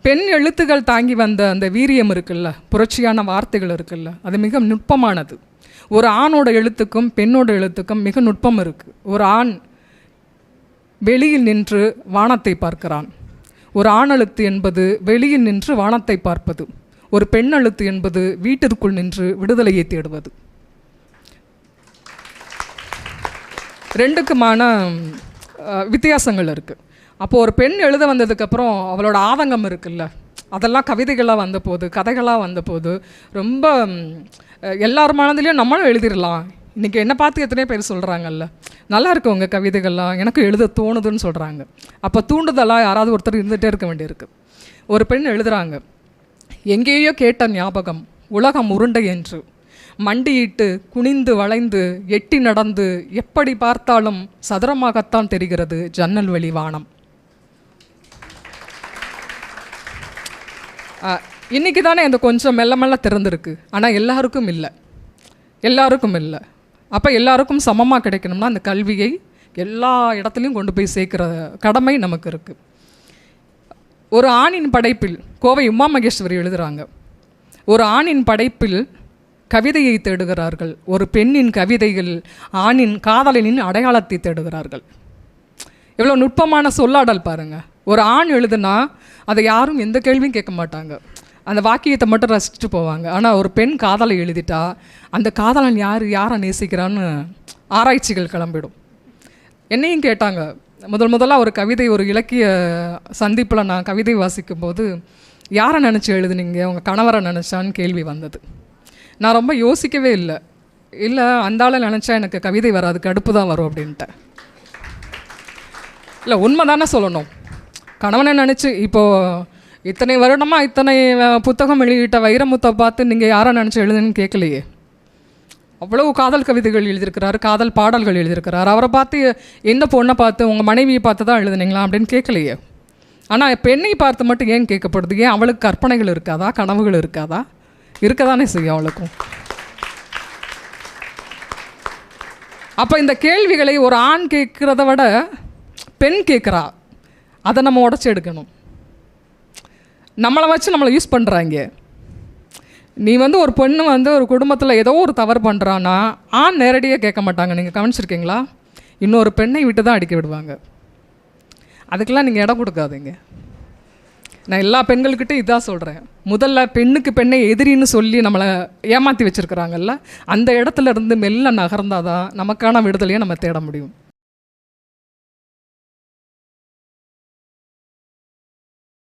பெண் எழுத்துகள் தாங்கி வந்த அந்த வீரியம் இருக்குல்ல புரட்சியான வார்த்தைகள் இருக்குல்ல அது மிக நுட்பமானது. ஒரு ஆணோட எழுத்துக்கும் பெண்ணோட எழுத்துக்கும் மிக நுட்பம் இருக்குது ஒரு ஆண் வெளியில் நின்று வானத்தை பார்க்கிறான். ஒரு ஆண் எழுத்து என்பது வெளியில் நின்று வானத்தை பார்ப்பது. ஒரு பெண் எழுத்து என்பது வீட்டிற்குள் நின்று விடுதலையை தேடுவது. ரெண்டுக்குமான வித்தியாசங்கள் இருக்குது அப்போது ஒரு பெண் எழுத வந்ததுக்கப்புறம் அவளோட ஆதங்கம் இருக்குல்ல. அதெல்லாம் கவிதைகளாக வந்த போது கதைகளாக வந்தபோது ரொம்ப எல்லார் மனதிலையும் நம்மளும் எழுதிடலாம். இன்றைக்கி என்ன பார்த்து எத்தனை பேர் சொல்கிறாங்கல்ல நல்லா இருக்கு உங்கள் கவிதைகள்லாம். எனக்கு எழுத தோணுதுன்னு சொல்கிறாங்க அப்போ தூண்டுதலாக யாராவது ஒருத்தர் இருந்துகிட்டே இருக்க வேண்டியிருக்கு. ஒரு பெண் எழுதுகிறாங்க எங்கேயோ கேட்ட ஞாபகம் உலகம் உருண்டை என்று. மண்டியிட்டு குனிந்து வளைந்து எட்டி நடந்து எப்படி பார்த்தாலும் சதுரமாகத்தான் தெரிகிறது ஜன்னல் வெளி இன்றைக்கி தானே அந்த கொஞ்சம் மெல்ல மெல்ல திறந்திருக்கு. ஆனால் எல்லாருக்கும் இல்லை. எல்லாருக்கும் இல்லை. அப்போ எல்லாருக்கும் சமமாக கிடைக்கணும்னா அந்த கல்வியை எல்லா இடத்துலையும் கொண்டு போய் சேர்க்குற கடமை நமக்கு இருக்குது ஒரு ஆணின் படைப்பில் கோவை உமா மகேஸ்வரி எழுதுகிறாங்க ஒரு ஆணின் படைப்பில் கவிதையை தேடுகிறார்கள். ஒரு பெண்ணின் கவிதைகள் ஆணின் காதலனின் அடையாளத்தை தேடுகிறார்கள். எவ்வளோ நுட்பமான சொல்லாடல் பாருங்கள் ஒரு ஆண் எழுதுனா அதை யாரும் எந்த கேள்வியும் கேட்க மாட்டாங்க. அந்த வாக்கியத்தை மட்டும் ரசிச்சுட்டு போவாங்க. ஆனால் ஒரு பெண் காதலை எழுதிட்டா அந்த காதலன் யார் யாரை நேசிக்கிறான்னு ஆராய்ச்சிகள் கிளம்பிடும். என்னையும் கேட்டாங்க. முதல் முதலாக ஒரு கவிதை ஒரு இலக்கிய சந்திப்பில் நான் கவிதை வாசிக்கும்போது யாரை நினச்சி எழுதுனீங்க? உங்கள் கணவரை நினச்சான்னு கேள்வி வந்தது. நான் ரொம்ப யோசிக்கவே இல்லை. இல்லை அந்த ஆளை நினச்சா எனக்கு கவிதை வராது கடுப்பு தான் வரும் அப்படின்ட்டு இல்லை உண்மை தானே சொல்லணும். கணவனை நினச்சி இப்போது இத்தனை வருடமாக இத்தனை புத்தகம் வெளியிட்ட வைரமுத்தை பார்த்து நீங்கள் யாரை நினச்சி எழுதுன்னு கேட்கலையே? அவ்வளவு காதல் கவிதைகள் எழுதியிருக்கிறாரு காதல் பாடல்கள் எழுதியிருக்கிறார். அவரை பார்த்து எந்த பொண்ணை பார்த்து உங்கள் மனைவியை பார்த்து தான் எழுதுனீங்களா? அப்படின்னு கேட்கலையே. ஆனால் பெண்ணை பார்த்து மட்டும் ஏன் கேட்கப்படுது? ஏன் அவளுக்கு கற்பனைகள் இருக்காதா? கனவுகள் இருக்காதா? இருக்க தானே செய்யும் அவளுக்கும். அப்போ இந்த கேள்விகளை ஒரு ஆண் கேட்குறத விட பெண் கேட்குறா. அதை நம்ம உடச்சி எடுக்கணும். நம்மளை வச்சு நம்மளை யூஸ் பண்ணுறாங்க நீ வந்து ஒரு பொண்ணு வந்து ஒரு குடும்பத்தில் ஏதோ ஒரு தவறு பண்ணுறான்னா ஆண் நேரடியாக கேட்க மாட்டாங்க. நீங்கள் கவனிச்சிருக்கீங்களா? இன்னொரு பெண்ணை விட்டு தான் அடிக்க விடுவாங்க. அதுக்கெல்லாம் நீங்கள் இடம் கொடுக்காதீங்க. நான் எல்லா பெண்கள்கிட்டையும் இதான் சொல்கிறேன் முதல்ல பெண்ணுக்கு பெண்ணை எதிரின்னு சொல்லி நம்மளை ஏமாற்றி வச்சுருக்கிறாங்கல்ல அந்த இடத்துல இருந்து மெல்ல நகர்ந்தாதான் நமக்கான விடுதலையை நம்ம தேட முடியும்.